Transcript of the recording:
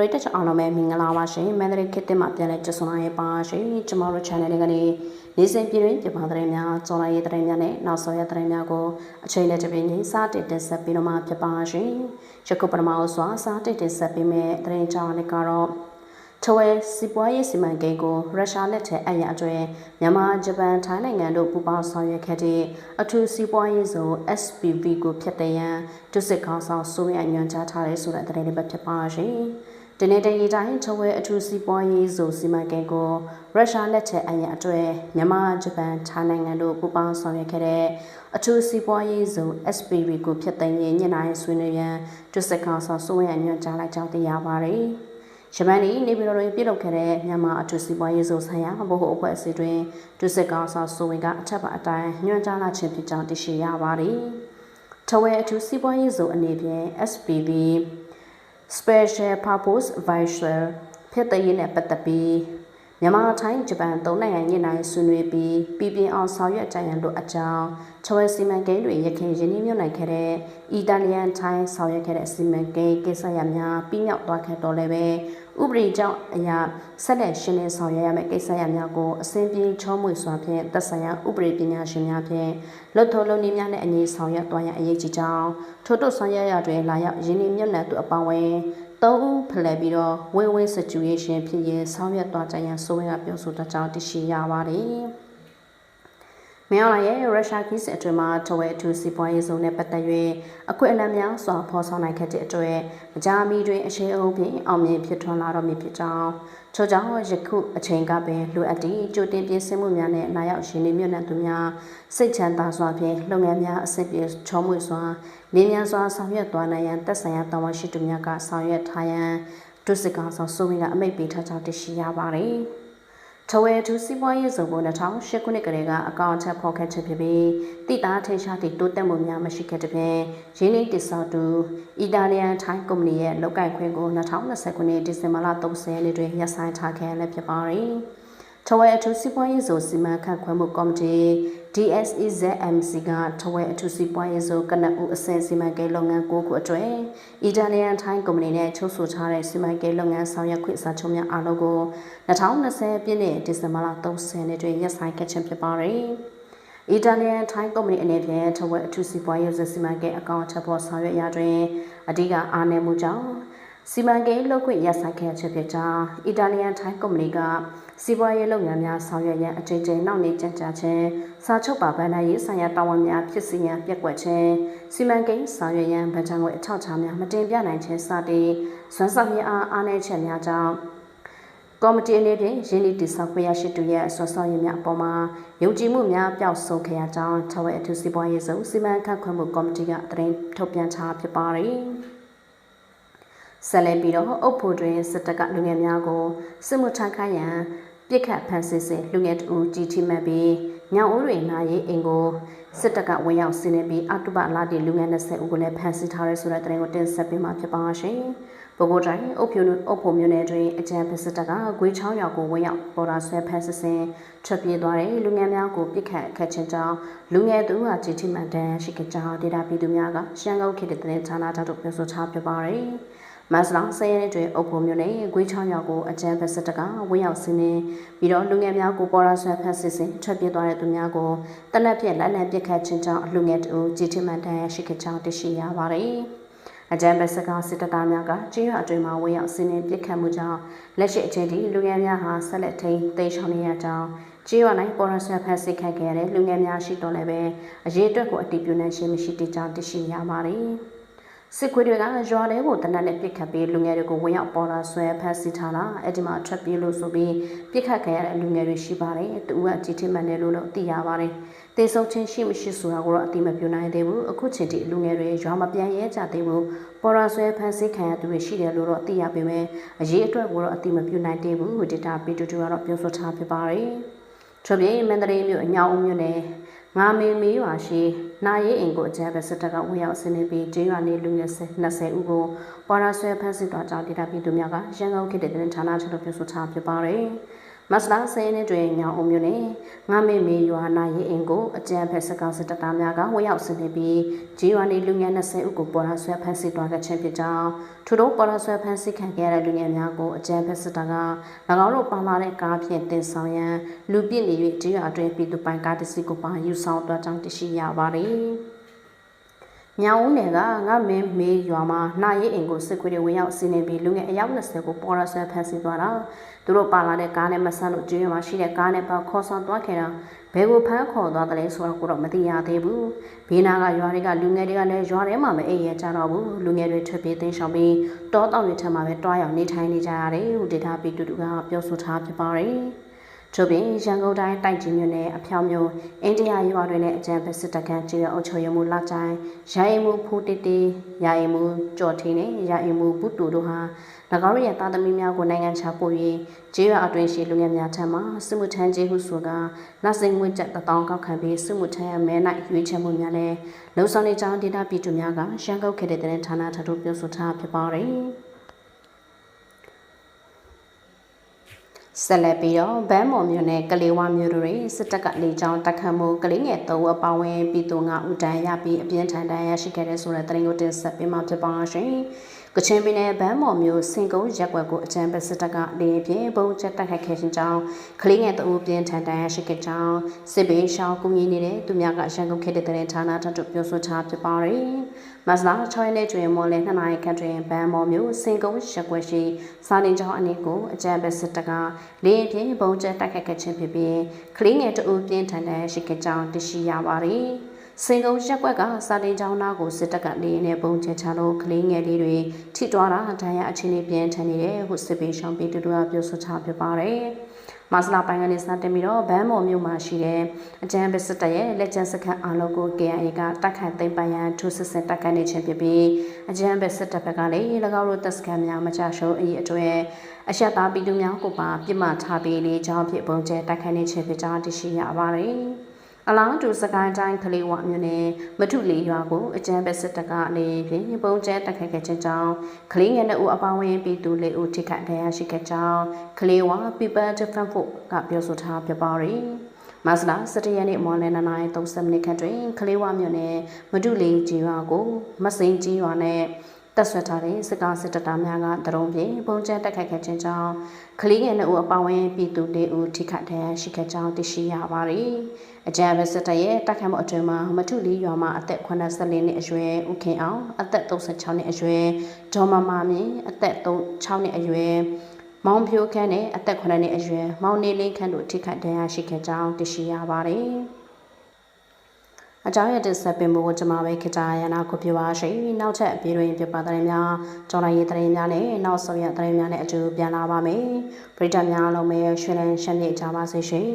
ပရိသတ်ချအောင်လုံးပဲမင်္ဂလာပါရှင်မန္တလေးခေတ်တင်မှာပြန်လဲကြဆုံလာရပါရှင်ကျမတို့ channel လေးကနေနေစဉ်ပြည်တွင်းပြပသတင်းများကြော်လာရေးသတင်းများနဲ့နောက်ဆုံးရသတင်းများကိုအချိန်နဲ့တပြေးညီစတင်တင်ဆက်ပြီးတော့မှဖြစ်ပါရှင်ယခုပထမအောင်စွာစတင်တင်ဆက်ပေးမယ့်သတင်းကြောင်းလေးကတော့ထဝဲစီပွားရေးစီမံကိန်းကိုရုရှားလက်ထက်အရအကျွဲမြန်မာဂျပန်ထိုင်းနိုင်ငံတို့ပူးပေါင်းဆောင်ရွက်ခဲ့တဲ့အထူးစီပွားရေးစုံ SPV ကိုဖျက်သိမ်းရန်ဒုစစ်ခေါင်းဆောင်စိုးရညွှန်ကြားထားတဲ့ဆိုတဲ့သတင်းလေးပဲဖြစ်ပါရှင် ဒီနေ့တည်းတိုင်းထဝဲအထူးစီပွားရေးစုံစီမံကိန်းကိုရုရှားလက်ထက်အရအကျွဲမြန်မာဂျပန်ထိုင်းနိုင်ငံတို့ပူးပေါင်းဆောင်ရွက်ခဲ့တဲ့အထူးစီပွားရေးစုံ SPV ကိုဖျက်သိမ်းရန်ညှိနှိုင်းဆွေးနွေးရန်ဒုစစ်ခေါင်းဆောင်စိုးရညွှန်ကြားလိုက်ကြောင်းသိရပါတယ်။ယမန်နီနေပြည်တော်တွင်ပြုလုပ်ခဲ့တဲ့မြန်မာအထူးစီးပွားရေးဆိုဆိုင်ရာဗဟိုအဖွဲ့အစည်းတွင်ဒုစစ်ကောင်ဆောင်ဆိုဝင်ကအထက်ပါအတိုင်းညွှန်ကြားလာခြင်းဖြစ်ကြောင်းသိရှိရပါသည်။ထဝဲအထူးစီးပွားရေးဆိုအနေဖြင့် SPB Special Purpose Visual ဖြစ်တဲ့ရေးနဲ့ပတ်သက်ပြီး မြန်မာထိုင်းဂျပန်သုံးနိုင်ငံညှိနှိုင်းဆွေးနွေးပြီးပြည်ပြင်းအောင်ဆောင်ရွက်ကြရန်လိုအကြောင်းချဝဲစီမံကိန်းတွေရခိုင်ရင်းနှီးမြှုပ်နှံခဲ့တဲ့အီတာလီယန်ထိုင်းဆောင်ရွက်ခဲ့တဲ့စီမံကိန်းကိစ္စရပ်များပြီးမြောက်သွားခဲ့တော့လည်းပဲဥပဒေကြောင့်အရာဆက်လက်ရှင်းလင်းဆောင်ရွက်ရမယ့်ကိစ္စရပ်များကိုအစဉ်ပြေချောမွေစွာဖြင့်သက်ဆိုင်ရာဥပဒေပညာရှင်များဖြင့်လွတ်ထိုလုံနည်းများနဲ့အညီဆောင်ရွက်သွားရန်အရေးကြီးကြောင်းထို့တို့ဆောင်ရွက်ရတွင်လာရောက်ရင်းနှီးမြှုပ်နှံသူအပေါင်းဝန်း သုံးဦးဖလှယ်ပြီးတော့ win-win situation ဖြစ်ရင်ဆောင်ရွက်သွားကြရန်ဆိုဝင်ကပြောဆိုတကြောင်းသိရှိရပါတယ်။ မြန်မာရဲ့ရုရှားခီးစစ်အတွင်းမှာထဝဲအထူးစီးပွားရေးဇုံနဲ့ပတ်သက်၍အခွင့်အလမ်းများစွာဖော်ဆောင်နိုင်ခဲ့တဲ့အတွက်မကြာမီတွင်အရှိန်အဟုန်ဖြင့်အောင်မြင်ဖြစ်ထွန်းလာတော့မည်ဖြစ်ကြောင်းထို့ကြောင့်ယခုအချိန်ကပင်လိုအပ်သည့်ကြိုတင်ပြင်ဆင်မှုများနဲ့လာရောက်ရှင်နေမြတ်နှံသူများစိတ်ချမ်းသာစွာဖြင့်လုပ်ငန်းများအဆင့်ပြေချောမွေ့စွာနေမြန်စွာဆောင်ရွက်သွားနိုင်ရန်သက်ဆိုင်ရာတာဝန်ရှိသူများကဆောင်ရွက်ထားရန်ဒုစစ်ကောင်ဆောင်စိုးဝင်းကအမိန့်ပေးထားကြောင်းသိရှိရပါတယ်။ ထဝဲထူးစီးပွားရေးစုံကို2008ခုနှစ်ကလေးကအကောင့်ချက်ဖော်ခဲ့ချက်ဖြစ်ပြီးတိသားထိရှားသည့်တိုးတက်မှုများမရှိခဲ့တဲ့ဖြင့်ရင်းနှီးတည်ဆောက်သူအီတာလီယန်ထိုင်းကုမ္ပဏီရဲ့လုပ်ကိုင်ခွင့်ကို2020ခုနှစ်ဒီဇင်ဘာလ30ရက်နေ့တွင်ရပ်ဆိုင်းထားခဲ့လည်းဖြစ်ပါတယ်။ ထဝဲအထူးစီးပွားရေးစုံစီမံခန့်ခွဲမှုကော်မတီ DSEZMC ကထဝဲအထူးစီးပွားရေးစုံကနဦးအစင်စီမံကိန်းလုပ်ငန်း9ခုအတွက်အီတာလီယန်ထိုင်းကုမ္ပဏီနဲ့ချုပ်ဆိုထားတဲ့စီမံကိန်းလုပ်ငန်းဆောင်ရွက်ခွင့်စာချုပ်များအားလုံးကို2020ပြည့်နှစ်ဒီဇင်ဘာလ30ရက်နေ့တွင်ရပ်ဆိုင်းခဲ့ခြင်းဖြစ်ပါတယ်။အီတာလီယန်ထိုင်းကုမ္ပဏီအနေဖြင့်ထဝဲအထူးစီးပွားရေးစုံစီမံကိန်းအကောင့်ချက်ဖို့ဆောင်ရွက်ရာတွင်အဓိကအားနည်းမှုကြောင့် စီမံကိန်းလုပ်ခွင့်ရပ်ဆိုင်းခဲ့ချက်ဖြစ်ကြောင်းအီတာလီယန်ထိုင်းကုမ္ပဏီကစီးပွားရေးလုပ်ငန်းများဆောင်ရွက်ရန်အကြိမ်ကြိမ်နှောင့်နှေးကြံ့ကြာခြင်းစာချုပ်ပါဗန်ဒာရေးဆိုင်ရာတာဝန်များဖြစ်စီရန်ပြက်ကွက်ခြင်းစီမံကိန်းဆောင်ရွက်ရန်ဗန်ချံကိုအထောက်အထားများမတင်ပြနိုင်ခြင်းစတဲ့စွမ်းဆောင်ရည်အားအားနည်းချက်များကြောင့်ကော်မတီအနေဖြင့်ရင်းနှီးတည်ဆောက်ခွင့်ရရှိသူရဲ့ဆွဆောက်ရည်များအပေါ်မှာယုံကြည်မှုများပျောက်ဆုံးခဲ့ရကြောင်းထဝဲအထူးစီးပွားရေးစုစီမံခန့်ခွဲမှုကော်မတီကသတင်းထုတ်ပြန်ထားဖြစ်ပါတယ်။ ဆက်လက်ပြီးတော့အုပ်ဖို့တွင်စစ်တပ်ကလူငယ်များကိုစစ်မှုထမ်းခိုင်းရန်ပြစ်ခတ်ဖမ်းဆီးစဉ်လူငယ်တူကြီးထိမှတ်ပြီးညောင်ဦးတွင်နာရေးအိမ်ကိုစစ်တပ်ကဝင်ရောက်စီးနှင်းပြီးအတုပလာတီလူငယ်20ဦးကိုလည်းဖမ်းဆီးထားရဲဆိုတဲ့သတင်းကိုတင်ဆက်ပေးမှာဖြစ်ပါရှင်။ဘိုးဘိုတိုင်းအုပ်ဖြူအုပ်ဖို့မျိုးနယ်တွင်အကြံဖစစ်တပ်ကဂွေးချောင်းရောက်ကိုဝင်ရောက်ပေါ်တာဆွဲဖမ်းဆီးစဉ်ထွက်ပြေးသွားတဲ့လူငယ်များကိုပြစ်ခတ်ခတ်ခြင်းကြောင့်လူငယ်သူကကြီးထိမှန်တန်းရှိကြကြောင်းဒေတာပြည်သူများကရှမ်းကုန်းခေတ်တဲ့သတင်းဌာနတို့ပြောဆိုထားပြပါရယ်။ မတ်စလောင်ဆယ်ရက်တွင်အုပ်ဖို့မျိုးနဲ့ဂွေးချောင်းရောက်ကိုအကြမ်းဖက်စစ်တပ်ကဝင်းရောက်စီးနေပြီးတော့လူငယ်များကိုပေါ်ရာဆွဲဖက်စစ်စင်ထွက်ပြေးသွားတဲ့သူများကိုတနက်ဖြန်လက်လံပစ်ခတ်ခြင်းကြောင့်လူငယ်တူကြီးထိမှန်တန်ရှိခဲ့ကြောင်းသိရှိရပါတယ်။အကြံပေးစကားစစ်တပ်သားများကကြေးရွာအတွင်းမှာဝေရောက်စီးနေပြစ်ခတ်မှုကြောင့်လက်ရှိအချိန်ထိလူငယ်များဟာဆက်လက်ထိန်သိမ်းရှောင်နေရကြောင်းကြေးရွာ၌ပေါ်ရဆဖက်စစ်ခတ်ခဲ့တဲ့လူငယ်များရှိတော်လည်းပဲအရေးအတွက်ကိုအတိပြုနိုင်ခြင်းမရှိတဲ့ကြောင်းသိရှိရပါတယ်။ စစ်ခွေးတွေကရွာထဲကိုတနက်နဲ့ပြစ်ခတ်ပြီးလူငယ်တွေကိုဝင်ရောက်ပေါ်လာဆွဲဖမ်းဆီးထားတာအဲ့ဒီမှာထွက်ပြေးလို့ဆိုပြီးပြစ်ခတ်ခံရတဲ့လူငယ်တွေရှိပါတယ်တူကကြည်ထမှန်တယ်လို့တော့သိရပါတယ်တေဆုံးချင်းရှိမရှိဆိုတာကိုတော့အတိမပြုနိုင်သေးဘူးအခုချိန်ထိလူငယ်တွေရွာမပြန်ရဲကြသေးဘူးပေါ်လာဆွဲဖမ်းဆီးခံရသူတွေရှိတယ်လို့တော့သိရပေမဲ့အရေးအတွက်ကိုတော့အတိမပြုနိုင်သေးဘူးဒေတာပီတူတူကတော့ပြောဆိုထားဖြစ်ပါတယ်ထွက်ပြေးမန္တလေးမြို့အညောင်ဦးမြို့နယ် ငါမင်းမေးပါရှိနာရေးအိမ်ကိုအကြမ်းဖက်စစ်တပ်ကဝင်ရောက်ဆင်းနေပြီးကျေးရွာနေလူငယ်20ဦးကိုပေါ်ရာဆွဲဖမ်းဆီးသွားကြောင်းဒေတာပြည်သူများကရန်ကုန်ခေတ်တဲ့တင်ဌာနချုပ်ပြောဆိုထားဖြစ်ပါတယ်။ပ မစလာဆဲနဲ့တွင်ညောင်အုံမျိုးနဲ့ငါမေမေရွာနာရီအင်ကိုအကြံဖက်စကောင်စစ်တပ်သားများကဝင်ရောက်ဆင်းနေပြီးဂျီဝါနီလူငယ်20ဦးကိုပေါ်လာဆွဲဖမ်းဆီးသွားခဲ့ခြင်းဖြစ်ကြောင်းထို့သောပေါ်လာဆွဲဖမ်းဆီးခံခဲ့ရတဲ့လူငယ်များကိုအကြံဖက်စစ်တပ်က၎င်းတို့ပါလာတဲ့ကားဖြင့်တင်ဆောင်ရန်လူပြစ်နေ၍ဂျီဝါအတွင်းပြည်သူပိုင်ကားတစ်စီးကိုပါယူဆောင်သွားကြောင်းသိရှိရပါတယ်။ ညောင်ဦးနယ်ကငါမင်းမေးရွာမှာနှာရည်အိမ်ကိုစစ်ခွေးတွေဝင်ရောက်စီးနေပြီးလူငယ်အယောက်20ကိုပေါ်ရဆဲဖမ်းဆီးသွားတာသူတို့ပါလာတဲ့ကားနဲ့မဆန်းလို့ကျွေးရမှာရှိတဲ့ကားနဲ့ပါခေါ်ဆောင်သွားခဲ့တာဘယ်ကိုဖမ်းခေါ်သွားတယ်လဲဆိုတော့ကိုတော့မသိရသေးဘူးဘေးနာကရွာတွေကလူငယ်တွေကလည်းရွာထဲမှာမအိပ်ရကြတော့ဘူးလူငယ်တွေထွက်ပြေးသိမ်းရှောင်ပြီးတောတောင်တွေထက်မှာပဲတွားရောက်နေထိုင်နေကြရတယ်ဟိုဒေတာပီတူတူကပြောဆိုထားဖြစ်ပါတယ် ထို့ပြင်ရန်ကုန်တိုင်းတိုက်ကြီးမြို့နယ်အဖျောင်းမြို့အိန္ဒိယရွာတွေနဲ့အကြံဖက်စစ်တပ်ကကျေးရွာအုပ်ချုပ်ရေးမှူးလာချိုင်ရာအိမ်မှုဖိုးတေတေရာအိမ်မှုကြော်ထင်းနဲ့ရာအိမ်မှုဘူးတူတို့ဟာ၎င်းရဲ့သားသမီးများကိုနိုင်ငံခြားပို့၍ကျေးရွာအတွင်းရှိလူငယ်များထံမှစစ်မှုထမ်းကျေးဟုဆိုကလက်စိန်ငွေကျပ်တောင်းကောက်ခံပြီးစစ်မှုထမ်းရမဲ၌ရွေးချယ်မှုများနဲ့လုံဆောင်နေကြောင်းဒေတာပြည်သူများကရှမ်းကောက်ခဲ့တဲ့တဲ့ဌာနထပ်တို့ပြောဆိုထားဖြစ်ပါတယ်။ ဆက်လက်ပြီးတော့ဗန်းမော်မြို့နယ်ကလေးဝမြို့တို့တွင်စစ်တပ်ကလေကြောင်းတက်ခတ်မှုကလေးငယ်၃ဦးအပါအဝင်ပြည်သူ၅ဦးတန်းရပြီးအပြင်းထန်တန်းရရှိခဲ့တဲ့ဆိုတဲ့သတင်းကိုတင်ဆက်ပေးမှာဖြစ်ပါရှင်။ကချင်ပြည်နယ်ဗန်းမော်မြို့စင်ကုန်းရက်ွက်ကိုအကြမ်းဖက်စစ်တပ်ကလေဖြင့်ပုံချက်တိုက်ခိုက်ခဲ့ခြင်းကြောင့်ကလေးငယ်တအုပ်ပြင်းထန်တန်ရရှိခဲ့ကြောင်းစစ်ဘေးရှောင်းကူညီနေတဲ့သူများကရန်ကုန်ခေတ်တဲ့ဌာနထပ်ပြောဆိုထားဖြစ်ပါတယ်။မတ်လ6ရက်နေ့တွင်မော်လယ်2နာရီခန့်တွင်ဗန်းမော်မြို့စင်ကုန်းရက်ွက်ရှိစာနေကျောင်းအနည်းကိုအကြမ်းဖက်စစ်တပ်ကလေဖြင့်ပုံချက်တိုက်ခိုက်ခဲ့ခြင်းဖြစ်ပြီးကလေးငယ်တအုပ်ပြင်းထန်တန်ရရှိခဲ့ကြောင်းသိရှိရပါတယ်။ စင်ကုန်းရက်ွက်ကစာတင်ကျောင်းသားကိုစစ်တပ်ကလေးနဲ့ပုံချချလို့ကလေးငယ်လေးတွေထိတွားတာဒဏ်ရာအခြေအနေပြင်းထန်နေတယ်ဟုစစ်ပေးရှောင်းပြီးတူတူကပြောဆိုချပြပါတယ်။မဆလာပိုင်းကနေစတင်ပြီးတော့ဗန်းမော်မြို့မှာရှိတဲ့အကြံပစစ်တပ်ရဲ့လက်ကျန်စခန်းအားလုံးကို KIA ကတိုက်ခိုက်သိမ်းပိုင်ရန်ထိုးစစ်ဆင်တိုက်ခိုက်နေခြင်းဖြစ်ပြီးအကြံပစစ်တပ်ဘက်ကလည်း၎င်းတို့တပ်စခန်းများမချရှုံးအရေးအတွက်အရှက်သားပြည်သူများကိုပါပြစ်မှတ်ထားပြီးလေကြောင်းဖြစ်ပုံကျဲတိုက်ခိုက်နေခြင်းဖြစ်ကြောင်းသိရှိရပါတယ်။ အလားတူစကိုင်းတိုင်းကလေးဝမြို့နယ်မထုလေးရွာကိုအကြမ်းဖက်စစ်တပ်ကအနေဖြင့်ပုံကျဲတက်ခတ်ခဲ့ခြင်းကြောင့်ကလေးငယ်နှစ်ဦးအပါအဝင်ပြည်သူလေးဦးထိခိုက်ဒဏ်ရာရှိခဲ့ကြောင်းကလေးဝ People Defense Force ကပြောဆိုထားပြပါရီမဆလာ17ရက်နေ့မော်လယ်9:30မိနစ်ခန့်တွင်ကလေးဝမြို့နယ်မထုလေးကြီးရွာကိုမစိန်ကြီးရွာနဲ့ တက်ဆွဲထားတဲ့စစ်ကောင်စစ်တပ်သားများကတရုံဖြင့်ပုံကျဲတက်ခတ်ခဲ့ခြင်းကြောင့်ကလေးငယ်နှစ်ဦးအပါအဝင်ပြည်သူလေးဦးထိခိုက်ဒဏ်ရာရှိခဲ့ကြောင်းသိရှိရပါတယ်။အကြံပဲစစ်တပ်ရဲ့တိုက်ခိုက်မှုအတွင်းမှာမထုလီရွာမှာအသက်84နှစ်အရွယ်ဦးခင်အောင်အသက်36နှစ်အရွယ်ဒေါ်မမမြင့်အသက်36နှစ်အရွယ်မောင်ဖြိုးခန်းနဲ့အသက်9နှစ်အရွယ်မောင်နေလင်းခန်းတို့ထိခိုက်ဒဏ်ရာရှိခဲ့ကြောင်းသိရှိရပါတယ်။ အကြောင်းရတဲ့ဆက်ပင်ဖို့ကျွန်မပဲခကြရနာကိုပြပါရှိနောက်ထပ်အပြေးတွင်ပြပါတဲ့များကြော်လိုက်ရေးတဲ့များနဲ့နောက်ဆုံးရတဲ့များနဲ့အကျိုးပြန်လာပါမယ်ပရိသတ်များလုံးပဲရွှေလန်းရှမ်းမြေ့ကြပါစေရှင်